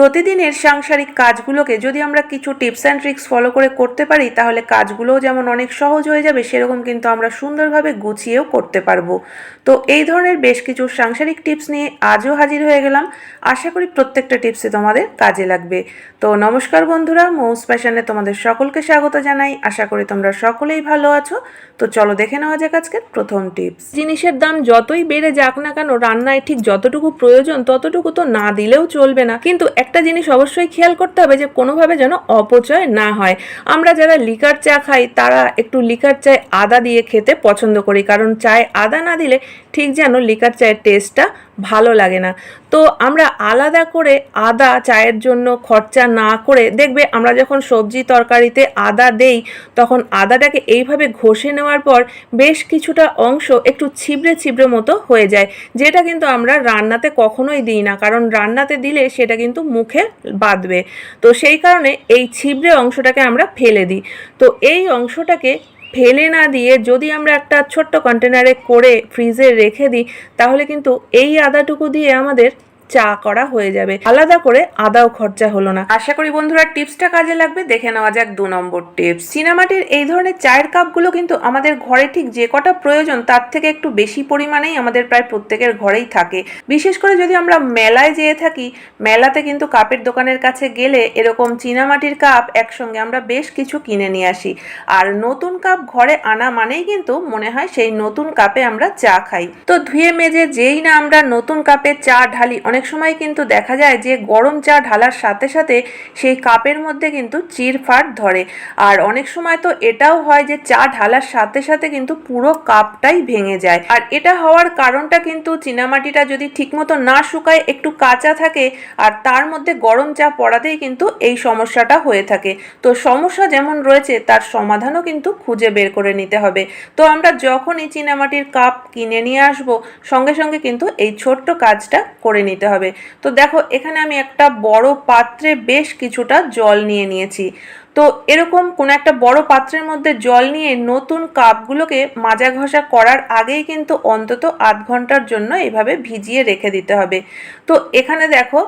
প্রতিদিনের সাংসারিক কাজগুলোকে যদি আমরা কিছু টিপস অ্যান্ড ট্রিক্স ফলো করে করতে পারি, তাহলে কাজগুলোও যেমন অনেক সহজ হয়ে যাবে, সেরকম কিন্তু আমরা সুন্দরভাবে গুছিয়েও করতে পারব। তো এই ধরনের বেশ কিছু সাংসারিক টিপস নিয়ে আজও হাজির হয়ে গেলাম। আশা করি প্রত্যেকটা টিপসে তোমাদের কাজে লাগবে। তো নমস্কার বন্ধুরা, মৌস প্যাশনে তোমাদের সকলকে স্বাগত জানাই। আশা করি তোমরা সকলেই ভালো আছো। তো চলো দেখে নেওয়া যাক আজকের প্রথম টিপস। জিনিসের দাম যতই বেড়ে যাক না কেন, রান্নায় ঠিক যতটুকু প্রয়োজন ততটুকু তো না দিলেও চলবে না। কিন্তু একটা জিনিস অবশ্যই খেয়াল করতে হবে যে কোনোভাবে যেন অপচয় না হয়। আমরা যারা লিকার চা খাই, তারা একটু লিকার চায় আদা দিয়ে খেতে পছন্দ করি। কারণ চায় আদা না দিলে ঠিক যেন লিকার চায়ের টেস্টটা ভালো লাগে না। তো আমরা আলাদা করে আদা চায়ের জন্য খরচা না করে দেখবে আমরা যখন সবজি তরকারিতে আদা দেই, তখন আদাটাকে এইভাবে ঘষে নেওয়ার পর বেশ কিছুটা অংশ একটু ছিবড়ে ছিবড়ে মতো হয়ে যায়, যেটা কিন্তু আমরা রান্নাতে কখনোই দিই না। কারণ রান্নাতে দিলে সেটা কিন্তু মুখে বাঁধবে। তো সেই কারণে এই ছিবড়ে অংশটাকে আমরা ফেলে দিই। তো এই অংশটাকে ফেলে না দিয়ে যদি আমরা একটা ছোট্ট কন্টেনারে করে ফ্রিজে রেখে দিই, তাহলে কিন্তু এই আদাটুকু দিয়ে আমাদের চা করা হয়ে যাবে। আলাদা করে আদাও খরচা হলো না। আশা করি বন্ধুরা টিপসটা কাজে লাগবে। দেখে নেওয়া যাক দু নম্বর টিপস। চীনামাটির এই ধরনের চায়ের কাপগুলো কিন্তু আমাদের ঘরে ঠিক যে কটা প্রয়োজন তার থেকে একটু বেশি পরিমাণেই আমাদের প্রায় প্রত্যেকের ঘরেই থাকে। বিশেষ করে যদি আমরা মেলায় যেয়ে থাকি, মেলাতে কিন্তু কাপের দোকানের কাছে গেলে এরকম চীনামাটির কাপ একসঙ্গে আমরা বেশ কিছু কিনে নিয়ে আসি। আর নতুন কাপ ঘরে আনা মানেই কিন্তু মনে হয় সেই নতুন কাপে আমরা চা খাই। তো ধুয়ে মেজে যেই না আমরা নতুন কাপে চা ঢালি, অনেক সময় কিন্তু দেখা যায় যে গরম চা ঢালার সাথে সাথে সেই কাপের মধ্যে কিন্তু চিরফাট ধরে। আর অনেক সময় তো এটাও হয় যে চা ঢালার সাথে সাথে কিন্তু পুরো কাপটাই ভেঙে যায়। আর এটা হওয়ার কারণটা কিন্তু চীনামাটিটা যদি ঠিকমতো না শুকায়, একটু কাঁচা থাকে, আর তার মধ্যে গরম চা পড়াতেই কিন্তু এই সমস্যাটা হয়ে থাকে। তো সমস্যা যেমন রয়েছে, তার সমাধানও কিন্তু খুঁজে বের করে নিতে হবে। তো আমরা যখনই চীনামাটির কাপ কিনে নিয়ে আসব, সঙ্গে সঙ্গে কিন্তু এই ছোট্ট কাজটা করে নিতে হবে। তো দেখো, এখানে আমি একটা বড় পাত্রে বেশ কিছুটা জল নিয়ে নিয়েছি। তো এরকম কোনো একটা বড় পাত্রের মধ্যে জল নিয়ে নতুন কাপগুলোকে মাজা ঘষা করার আগেই কিন্তু অন্তত আধ ঘণ্টার জন্য এভাবে ভিজিয়ে রেখে দিতে হবে। তো এখানে দেখো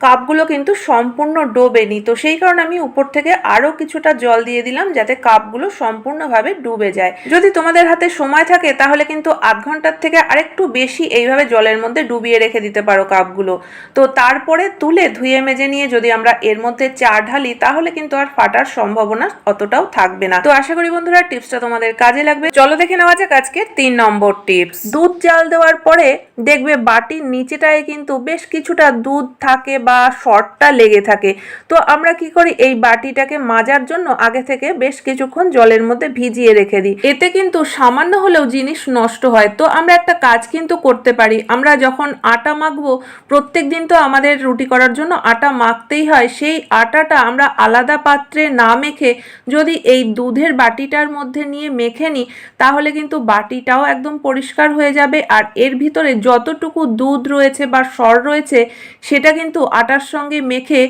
কাপগুলো কিন্তু সম্পূর্ণ ডোবেনি তো সেই কারণে আমি উপর থেকে আরও কিছুটা জল দিয়ে দিলাম যাতে কাপগুলো সম্পূর্ণভাবে ডুবে যায়। যদি তোমাদের হাতে সময় থাকে তাহলে কিন্তু আধ ঘণ্টার থেকে আরেকটু বেশি এইভাবে জলের মধ্যে ডুবিয়ে রেখে দিতে পারো কাপগুলো। তো তারপরে তুলে ধুয়ে মেজে নিয়ে যদি আমরা এর মধ্যে চা ঢালি তাহলে কিন্তু আর ফাটার সম্ভাবনা অতটাও থাকবে না। তো আশা করি বন্ধুরা টিপসটা তোমাদের কাজে লাগবে। চলো দেখে নেওয়া যাক আজকে তিন নম্বর টিপস। দুধ জাল দেওয়ার পরে দেখবে বাটির নিচেটায় কিন্তু বেশ কিছুটা দুধ থাকে বা শর্টটা লেগে থাকে। তো আমরা কি করি? এই বাটিটাকে মাজার জন্য আগে থেকে বেশ কিছুক্ষণ জলের মধ্যে ভিজিয়ে রেখে দিই। এতে কিন্তু সামান্য হলেও জিনিস নষ্ট হয়। তো আমরা একটা কাজ কিন্তু করতে পারি। আমরা যখন আটা মাখবো প্রত্যেক দিন তো আমাদের রুটি করার জন্য আটা মাখতেই হয়। সেই আটাটা আমরা আলাদা পাত্রে না মেখে যদি এই দুধের বাটিটার মধ্যে নিয়ে মেখে নিই, তাহলে কিন্তু বাটিটাও একদম পরিষ্কার হয়ে যাবে। আর এর ভিতরে যতটুকু দুধ রয়েছে বা সর রয়েছে, সেটা কিন্তু আটার সঙ্গে মেখে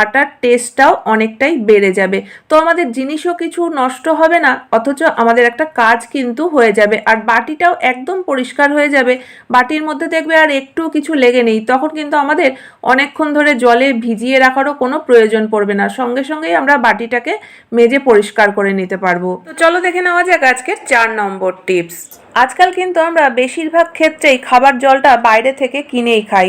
আটার টেস্টটাও অনেকটাই বেড়ে যাবে। তো আমাদের জিনিসও কিছু নষ্ট হবে না, অথচ আমাদের একটা কাজ কিন্তু হয়ে যাবে। আর বাটিটাও একদম পরিষ্কার হয়ে যাবে। বাটির মধ্যে দেখবে আর একটু কিছু লেগে নেই। তখন কিন্তু আমাদের অনেকক্ষণ ধরে জলে ভিজিয়ে রাখারও কোনো প্রয়োজন পড়বে না। সঙ্গে সঙ্গেই আমরা বাটিটাকে মেজে পরিষ্কার করে নিতে পারব। তো চলো দেখে নেওয়া যাক আজকের চার নম্বর টিপস। আজকাল কিন্তু আমরা বেশিরভাগ ক্ষেত্রেই খাবার জলটা বাইরে থেকে কিনেই খাই।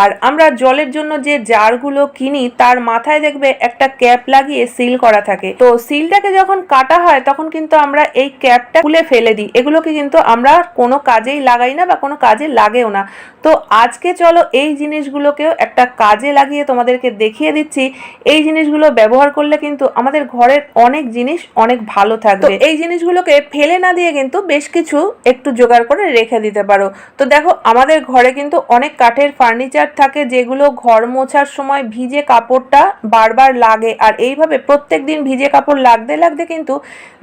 আর আমরা জলের জন্য যে জারগুলো কিনি, তার মাথায় দেখবে একটা ক্যাপ লাগিয়ে সিল করা থাকে। তো সিলটাকে যখন কাটা হয় তখন কিন্তু আমরা এই ক্যাপটা খুলে ফেলে দিই। এগুলোকে কিন্তু আমরা কোনো কাজেই লাগাই না বা কোনো কাজে লাগেও না। তো আজকে চলো এই জিনিসগুলোকেও একটা কাজে লাগিয়ে তোমাদেরকে দেখিয়ে দিচ্ছি। এই জিনিসগুলো ব্যবহার করলে কিন্তু আমাদের ঘরের অনেক জিনিস অনেক ভালো থাকবে। এই জিনিসগুলোকে ফেলে না দিয়ে কিন্তু বেশ কিছু একটু জোগাড় করে রেখে দিতে পারো। তো দেখো আমাদের ঘরে কিন্তু অনেক কাঠের ফার্নিচার থাকে যেগুলো ঘর মোছার সময় ভিজে কাপড়টা বারবার লাগে আর এইভাবে প্রত্যেক দিন ভিজে কাপড় লাগতে লাগতে কিন্তু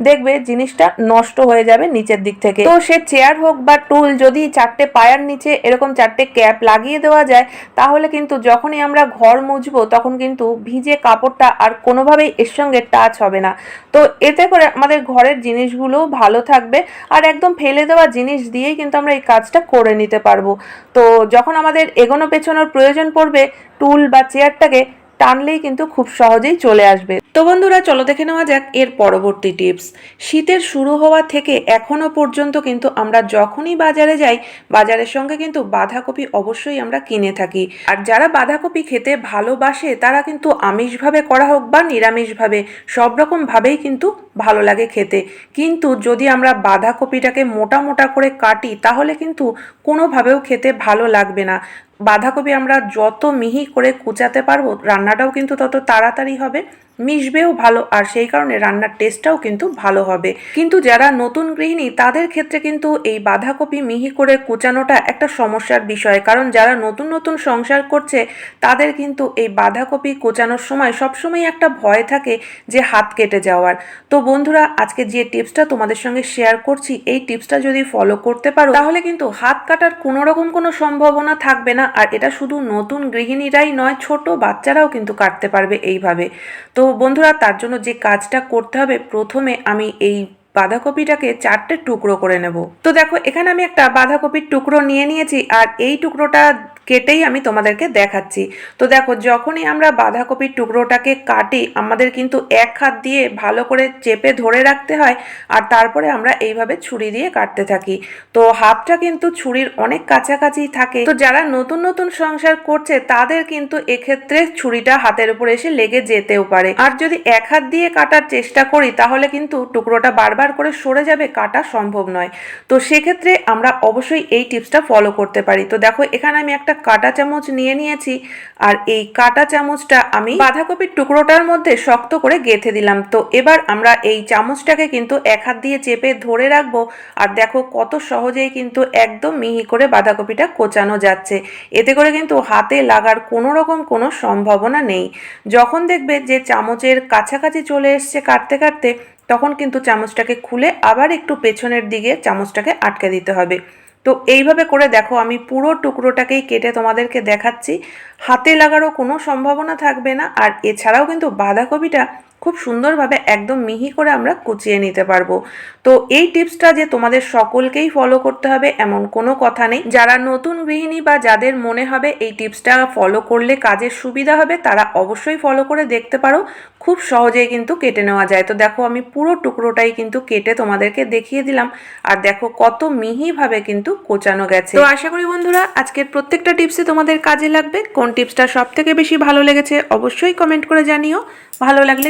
দেখবে জিনিসটা নষ্ট হয়ে যাবে নিচের দিক থেকে। তো সে চেয়ার হোক বা টুল যদি চারটে পায়ার নিচে এরকম চারটে ক্যাপ লাগিয়ে দেওয়া যায়, তাহলে কিন্তু যখনই আমরা ঘর মুছবো তখন কিন্তু ভিজে কাপড়টা আর কোনোভাবেই এর সঙ্গে টাচ হবে না। তো এতে করে আমাদের ঘরের জিনিসগুলোও ভালো থাকবে আর একদম ফেলে দেওয়া জিনিস দিয়েই কিন্তু আমরা এই কাজটা করে নিতে পারব। তো যখন আমাদের এগোনো পেছনোর প্রয়োজন পড়বে টুল বা চেয়ারটাকে টানলেই কিন্তু খুব সহজেই চলে আসবে। তো বন্ধুরা, চলো দেখে নেওয়া যাক এর পরবর্তী টিপস। শীতের শুরু হওয়া থেকে এখনও পর্যন্ত কিন্তু আমরা যখনই বাজারে যাই, বাজারের সঙ্গে কিন্তু বাঁধাকপি অবশ্যই আমরা কিনে থাকি। আর যারা বাঁধাকপি খেতে ভালোবাসে, তারা কিন্তু আমিষভাবে করা হোক বা নিরামিষভাবে, সব রকমভাবেই কিন্তু ভালো লাগে খেতে। কিন্তু যদি আমরা বাঁধাকপিটাকে মোটা মোটা করে কাটি, তাহলে কিন্তু কোনোভাবেও খেতে ভালো লাগবে না। বাঁধাকপি আমরা যত মিহি করে কুচাতে পারব রান্নাটাও কিন্তু তত তাড়াতাড়ি হবে। মিশবেও ভালো, আর সেই কারণে রান্নার টেস্টটাও কিন্তু ভালো হবে। কিন্তু যারা নতুন গৃহিণী, তাদের ক্ষেত্রে কিন্তু এই বাঁধাকপি মিহি করে কুচানোটা একটা সমস্যার বিষয়। কারণ যারা নতুন নতুন সংসার করছে, তাদের কিন্তু এই বাঁধাকপি কোচানোর সময় সবসময় একটা ভয় থাকে যে হাত কেটে যাওয়ার। তো বন্ধুরা, আজকে যে টিপসটা তোমাদের সঙ্গে শেয়ার করছি, এই টিপসটা যদি ফলো করতে পারো, তাহলে কিন্তু হাত কাটার কোনো রকম কোনো সম্ভাবনা থাকবে না। আর এটা শুধু নতুন গৃহিণীরাই নয়, ছোট বাচ্চারাও কিন্তু কাটতে পারবে এইভাবে। তো বন্ধুরা তার জন্য যে কাজটা করতে হবে প্রথমে আমি এই বাঁধাকপিটাকে চারটে টুকরো করে নেব। তো দেখো, এখানে আমি একটা বাঁধাকপির টুকরো নিয়ে নিয়েছি আর এই টুকরোটা কেটেই আমি তোমাদেরকে দেখাচ্ছি। তো দেখো, যখনই আমরা বাঁধাকপির টুকরোটাকে কাটি, আমাদের কিন্তু এক হাত দিয়ে ভালো করে চেপে ধরে রাখতে হয় আর তারপরে আমরা এইভাবে ছুরি দিয়ে কাটতে থাকি। তো হাতটা কিন্তু ছুরির অনেক কাছাকাছি থাকে। তো যারা নতুন নতুন সংসার করছে, তাদের কিন্তু এক্ষেত্রে ছুরিটা হাতের উপর এসে লেগে যেতেও পারে। আর যদি এক হাত দিয়ে কাটার চেষ্টা করি, তাহলে কিন্তু টুকরোটা বারবার করে সরে যাবে কাটা সম্ভব নয়। তো সেক্ষেত্রে আমরা অবশ্যই এই টিপসটা ফলো করতে পারি। তো দেখো, এখানে আমি একটা কাটা চামচ নিয়ে নিয়েছি আর এই কাটা চামচটা আমি বাঁধাকপির টুকরোটার মধ্যে শক্ত করে গেঁথে দিলাম। তো এবার আমরা এই চামচটাকে কিন্তু এক হাত দিয়ে চেপে ধরে রাখব আর দেখো কত সহজেই কিন্তু একদম মিহি করে বাঁধাকপিটা কোচানো যাচ্ছে। এতে করে কিন্তু হাতে লাগার কোনো রকম কোনো সম্ভাবনা নেই। যখন দেখবে যে চামচের কাছাকাছি চলে এসছে কাটতে কাটতে তখন কিন্তু চামচটাকে খুলে আবার একটু পেছনের দিকে চামচটাকে আটকে দিতে হবে। তো এইভাবে করে দেখো, আমি পুরো টুকরোটাকেই কেটে তোমাদেরকে দেখাচ্ছি। হাতে লাগারও কোনো সম্ভাবনা থাকবে না। আর এছাড়াও কিন্তু বাঁধাকপিটা খুব সুন্দরভাবে একদম মিহি করে আমরা কুচিয়ে নিতে পারব। তো এই টিপসটা যে তোমাদের সকলকেই ফলো করতে হবে এমন কোনো কথা নেই। যারা নতুন গৃহিণী বা যাদের মনে হবে এই টিপসটা ফলো করলে কাজের সুবিধা হবে, তারা অবশ্যই ফলো করে দেখতে পারো। খুব সহজেই কিন্তু কেটে নেওয়া যায়। তো দেখো আমি পুরো টুকরোটাই কিন্তু কেটে তোমাদেরকে দেখিয়ে দিলাম। আর দেখো কত মিহিভাবে কিন্তু কোচানো গেছে। তো আশা করি বন্ধুরা, আজকের প্রত্যেকটা টিপসে তোমাদের কাজে লাগবে। কোন টিপসটা সব থেকে বেশি ভালো লেগেছে অবশ্যই কমেন্ট করে জানিও। ভালো লাগলে